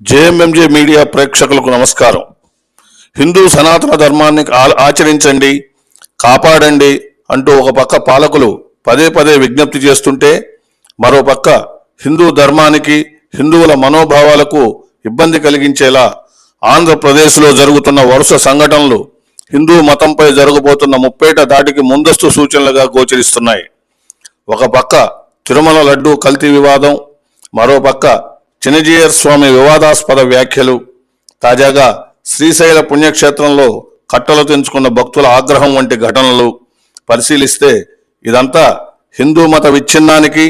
జేఎంఎంజే media ప్రేక్షకులకు నమస్కారం. హిందూ సనాతన ధర్మాన్ని ఆ- ఆచరించండి కాపాడండి అంటూ ఒక పక్క పాలకులు పదే పదే విజ్ఞప్తి చేస్తుంటే మరోపక్క హిందూ ధర్మానికి హిందువుల మనోభావాలకు ఇబ్బంది కలిగించేలా ఆంధ్రప్రదేశ్లో జరుగుతున్న వరుస సంఘటనలు హిందూ మతంపై జరగబోతున్న ముప్పేట దాటికి ముందస్తు సూచనలుగా గోచరిస్తున్నాయి. ఒక పక్క తిరుమల లడ్డు కల్తీ వివాదం మరోపక్క పక్క చినజీయర్ స్వామి వివాదాస్పద వ్యాఖ్యలు తాజాగా శ్రీశైల పుణ్యక్షేత్రంలో కట్టలు తెంచుకున్న భక్తుల ఆగ్రహం వంటి ఘటనలు పరిశీలిస్తే ఇదంతా హిందూ మత విచ్ఛిన్నానికి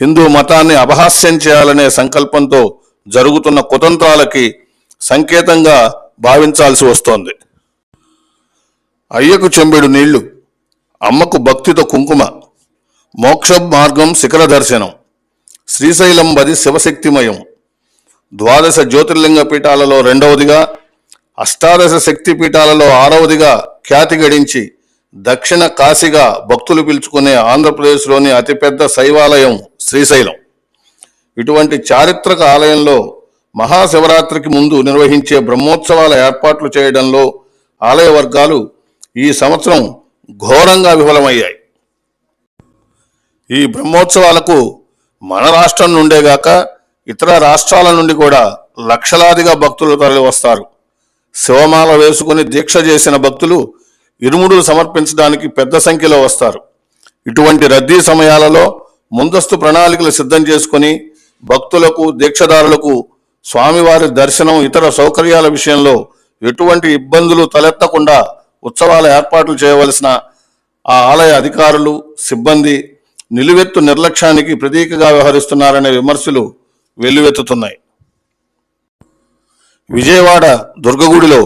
హిందూ మతాన్ని అపహాస్యం చేయాలనే సంకల్పంతో జరుగుతున్న కుతంత్రాలకి సంకేతంగా భావించాల్సి వస్తోంది. అయ్యకు చెంబెడు నీళ్ళు అమ్మకు భక్తితో కుంకుమ మోక్ష మార్గం శిఖర దర్శనం శ్రీశైలం బది శివశక్తిమయం ద్వాదశ జ్యోతిర్లింగ పీఠాలలో రెండవదిగా అష్టాదశ శక్తి పీఠాలలో ఆరవదిగా ఖ్యాతి గడించి దక్షిణ కాశీగా భక్తులు పిలుచుకునే ఆంధ్రప్రదేశ్లోని అతిపెద్ద శైవాలయం శ్రీశైలం. ఇటువంటి చారిత్రక ఆలయంలో మహాశివరాత్రికి ముందు నిర్వహించే బ్రహ్మోత్సవాల ఏర్పాట్లు చేయడంలో ఆలయ వర్గాలు ఈ సంవత్సరం ఘోరంగా విఫలమయ్యాయి. ఈ బ్రహ్మోత్సవాలకు మన రాష్ట్రం నుండేగాక ఇతర రాష్ట్రాల నుండి కూడా లక్షలాదిగా భక్తులు తరలి వస్తారు. శివమాల వేసుకుని దీక్ష చేసిన భక్తులు ఇరుముడులు సమర్పించడానికి పెద్ద సంఖ్యలో వస్తారు. ఇటువంటి రద్దీ సమయాలలో ముందస్తు ప్రణాళికలు సిద్ధం చేసుకుని భక్తులకు దీక్షదారులకు స్వామివారి దర్శనం ఇతర సౌకర్యాల విషయంలో ఎటువంటి ఇబ్బందులు తలెత్తకుండా ఉత్సవాల ఏర్పాట్లు చేయవలసిన ఆ ఆలయ అధికారులు సిబ్బంది నిలువెత్తు నిర్లక్ష్యానికి ప్రతీకగా వ్యవహరిస్తున్నారనే విమర్శలు వెల్లువెత్తుతున్నాయి. విజయవాడ దుర్గగుడిలో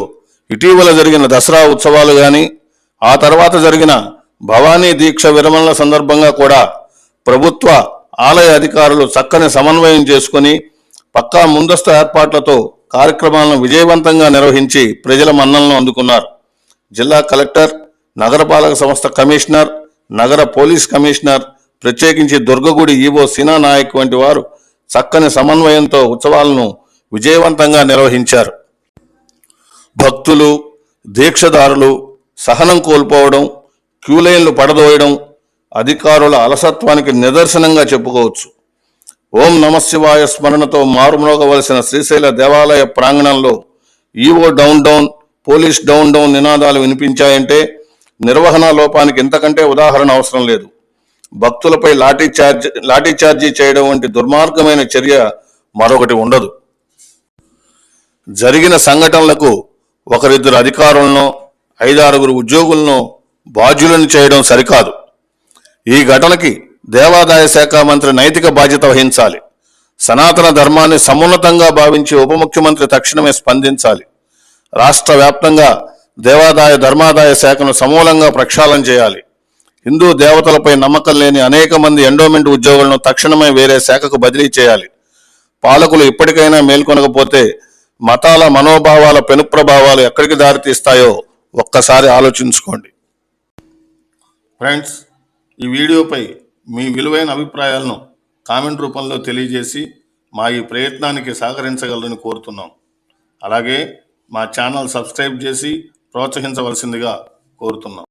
ఇటీవల జరిగిన దసరా ఉత్సవాలు కానీ ఆ తర్వాత జరిగిన భవానీ దీక్ష విరమణల సందర్భంగా కూడా ప్రభుత్వ ఆలయ అధికారులు చక్కని సమన్వయం చేసుకుని పక్కా ముందస్తు ఏర్పాట్లతో కార్యక్రమాలను విజయవంతంగా నిర్వహించి ప్రజల మన్నలను అందుకున్నారు. జిల్లా కలెక్టర్ నగరపాలక సంస్థ కమిషనర్ నగర పోలీస్ కమిషనర్ ప్రత్యేకించి దుర్గగుడి ఈవో సినా నాయక్ వంటి వారు చక్కని సమన్వయంతో ఉత్సవాలను విజయవంతంగా నిర్వహించారు. భక్తులు దీక్షదారులు సహనం కోల్పోవడం క్యూలైన్లు పడదోయడం అధికారుల అలసత్వానికి నిదర్శనంగా చెప్పుకోవచ్చు. ఓం నమశివాయ స్మరణతో మారుమ్రోగవలసిన శ్రీశైల దేవాలయ ప్రాంగణంలో EO down down police down down నినాదాలు వినిపించాయంటే నిర్వహణ లోపానికి ఇంతకంటే ఉదాహరణ అవసరం లేదు. భక్తులపై లాఠీ చార్జ్ లాఠీ చార్జీ చేయడం వంటి దుర్మార్గమైన చర్య మరొకటి ఉండదు. జరిగిన సంఘటనలకు ఒకరిద్దరు అధికారులను ఐదారుగురు ఉద్యోగులను బాధ్యులను చేయడం సరికాదు. ఈ ఘటనకి దేవాదాయ శాఖ మంత్రి నైతిక బాధ్యత వహించాలి. సనాతన ధర్మాన్ని సమున్నతంగా భావించి ఉప ముఖ్యమంత్రి తక్షణమే స్పందించాలి. రాష్ట్ర వ్యాప్తంగా దేవాదాయ ధర్మాదాయ శాఖను సమూలంగా ప్రక్షాళన చేయాలి. హిందూ దేవతలపై నమ్మకం లేని అనేక మంది ఎండోమెంట్ ఉద్యోగులను తక్షణమే వేరే శాఖకు బదిలీ చేయాలి. పాలకులు ఇప్పటికైనా మేల్కొనకపోతే మతాల మనోభావాల పెనుప్రభావాలు ఎక్కడికి దారితీస్తాయో ఒక్కసారి ఆలోచించుకోండి. ఫ్రెండ్స్ ఈ వీడియోపై మీ విలువైన అభిప్రాయాలను కామెంట్ రూపంలో తెలియజేసి మా ఈ ప్రయత్నానికి సహకరించగలరని కోరుతున్నాం. అలాగే మా ఛానల్ సబ్స్క్రైబ్ చేసి ప్రోత్సహించవలసిందిగా కోరుతున్నాం.